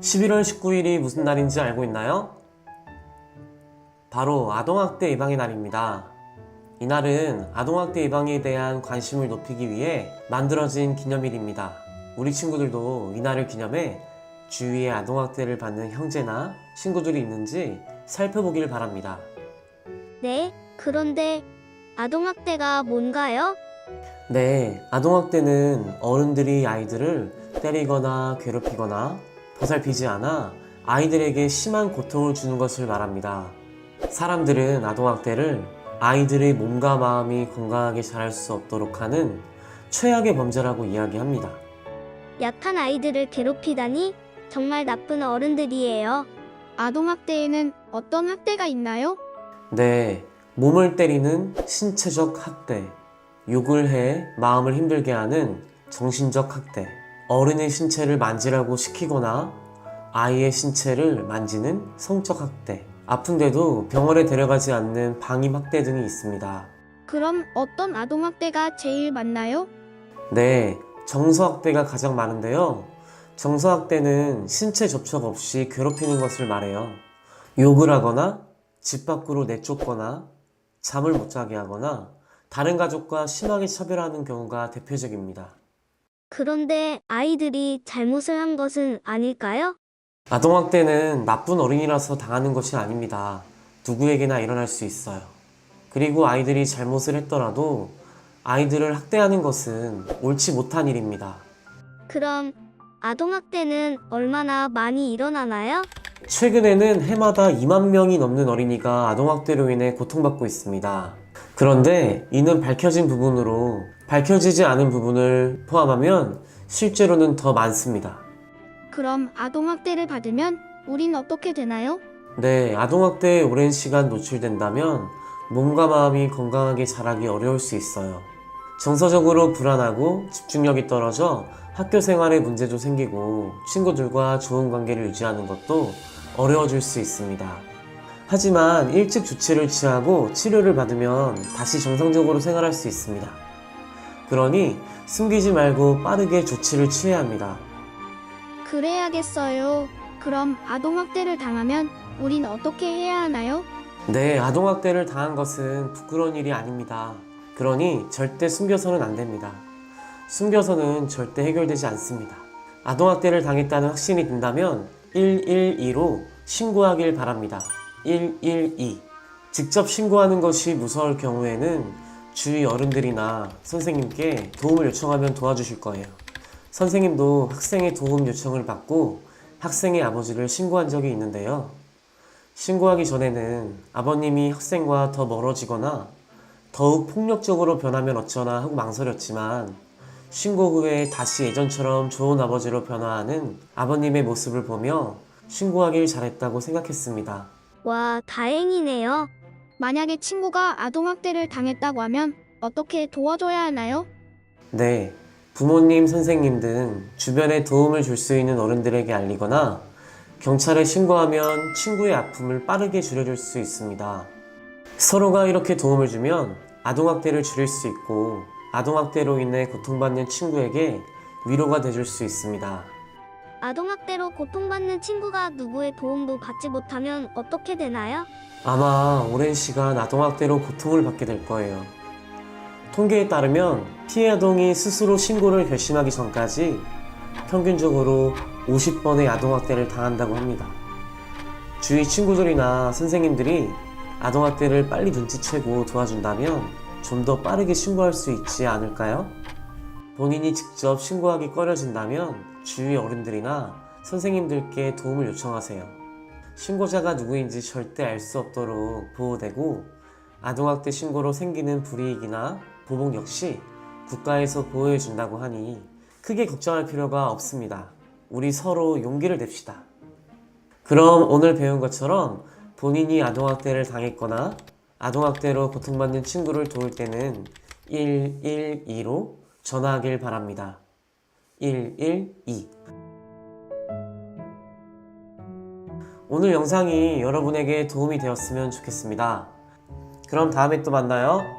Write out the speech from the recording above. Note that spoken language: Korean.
11월 19일이 무슨 날인지 알고 있나요? 바로 아동학대 예방의 날입니다. 이날은 아동학대 예방에 대한 관심을 높이기 위해 만들어진 기념일입니다. 우리 친구들도 이날을 기념해 주위에 아동학대를 받는 형제나 친구들이 있는지 살펴보길 바랍니다. 네, 그런데 아동학대가 뭔가요? 네, 아동학대는 어른들이 아이들을 때리거나 괴롭히거나 보살피지 않아 아이들에게 심한 고통을 주는 것을 말합니다. 사람들은 아동학대를 아이들의 몸과 마음이 건강하게 자랄 수 없도록 하는 최악의 범죄라고 이야기합니다. 약한 아이들을 괴롭히다니 정말 나쁜 어른들이에요. 아동학대에는 어떤 학대가 있나요? 네, 몸을 때리는 신체적 학대, 욕을 해 마음을 힘들게 하는 정신적 학대, 어른의 신체를 만지라고 시키거나 아이의 신체를 만지는 성적 학대, 아픈데도 병원에 데려가지 않는 방임 학대 등이 있습니다. 그럼 어떤 아동 학대가 제일 많나요? 네, 정서 학대가 가장 많은데요. 정서 학대는 신체 접촉 없이 괴롭히는 것을 말해요. 욕을 하거나 집 밖으로 내쫓거나 잠을 못 자게 하거나 다른 가족과 심하게 차별하는 경우가 대표적입니다. 그런데 아이들이 잘못을 한 것은 아닐까요? 아동학대는 나쁜 어린이라서 당하는 것이 아닙니다. 누구에게나 일어날 수 있어요. 그리고 아이들이 잘못을 했더라도 아이들을 학대하는 것은 옳지 못한 일입니다. 그럼 아동학대는 얼마나 많이 일어나나요? 최근에는 해마다 2만 명이 넘는 어린이가 아동학대로 인해 고통받고 있습니다. 그런데 이는 밝혀진 부분으로 밝혀지지 않은 부분을 포함하면 실제로는 더 많습니다. 그럼 아동학대를 받으면 우린 어떻게 되나요? 네, 아동학대에 오랜 시간 노출된다면 몸과 마음이 건강하게 자라기 어려울 수 있어요. 정서적으로 불안하고 집중력이 떨어져 학교 생활에 문제도 생기고 친구들과 좋은 관계를 유지하는 것도 어려워질 수 있습니다. 하지만 일찍 조치를 취하고 치료를 받으면 다시 정상적으로 생활할 수 있습니다. 그러니 숨기지 말고 빠르게 조치를 취해야 합니다. 그래야겠어요. 그럼 아동학대를 당하면 우린 어떻게 해야 하나요? 네, 아동학대를 당한 것은 부끄러운 일이 아닙니다. 그러니 절대 숨겨서는 안 됩니다. 숨겨서는 절대 해결되지 않습니다. 아동학대를 당했다는 확신이 든다면 112로 신고하길 바랍니다. 112. 직접 신고하는 것이 무서울 경우에는 주위 어른들이나 선생님께 도움을 요청하면 도와주실 거예요. 선생님도 학생의 도움 요청을 받고 학생의 아버지를 신고한 적이 있는데요. 신고하기 전에는 아버님이 학생과 더 멀어지거나 더욱 폭력적으로 변하면 어쩌나 하고 망설였지만 신고 후에 다시 예전처럼 좋은 아버지로 변화하는 아버님의 모습을 보며 신고하길 잘했다고 생각했습니다. 와, 다행이네요. 만약에 친구가 아동학대를 당했다고 하면 어떻게 도와줘야 하나요? 네, 부모님, 선생님 등 주변에 도움을 줄 수 있는 어른들에게 알리거나 경찰에 신고하면 친구의 아픔을 빠르게 줄여줄 수 있습니다. 서로가 이렇게 도움을 주면 아동학대를 줄일 수 있고 아동학대로 인해 고통받는 친구에게 위로가 돼줄 수 있습니다. 아동학대로 고통받는 친구가 누구의 도움도 받지 못하면 어떻게 되나요? 아마 오랜 시간 아동학대로 고통을 받게 될 거예요. 통계에 따르면 피해 아동이 스스로 신고를 결심하기 전까지 평균적으로 50번의 아동학대를 당한다고 합니다. 주위 친구들이나 선생님들이 아동학대를 빨리 눈치채고 도와준다면 좀 더 빠르게 신고할 수 있지 않을까요? 본인이 직접 신고하기 꺼려진다면 주위 어른들이나 선생님들께 도움을 요청하세요. 신고자가 누구인지 절대 알 수 없도록 보호되고 아동학대 신고로 생기는 불이익이나 보복 역시 국가에서 보호해 준다고 하니 크게 걱정할 필요가 없습니다. 우리 서로 용기를 냅시다. 그럼 오늘 배운 것처럼 본인이 아동학대를 당했거나 아동학대로 고통받는 친구를 도울 때는 112로 전화하길 바랍니다. 112 오늘 영상이 여러분에게 도움이 되었으면 좋겠습니다. 그럼 다음에 또 만나요.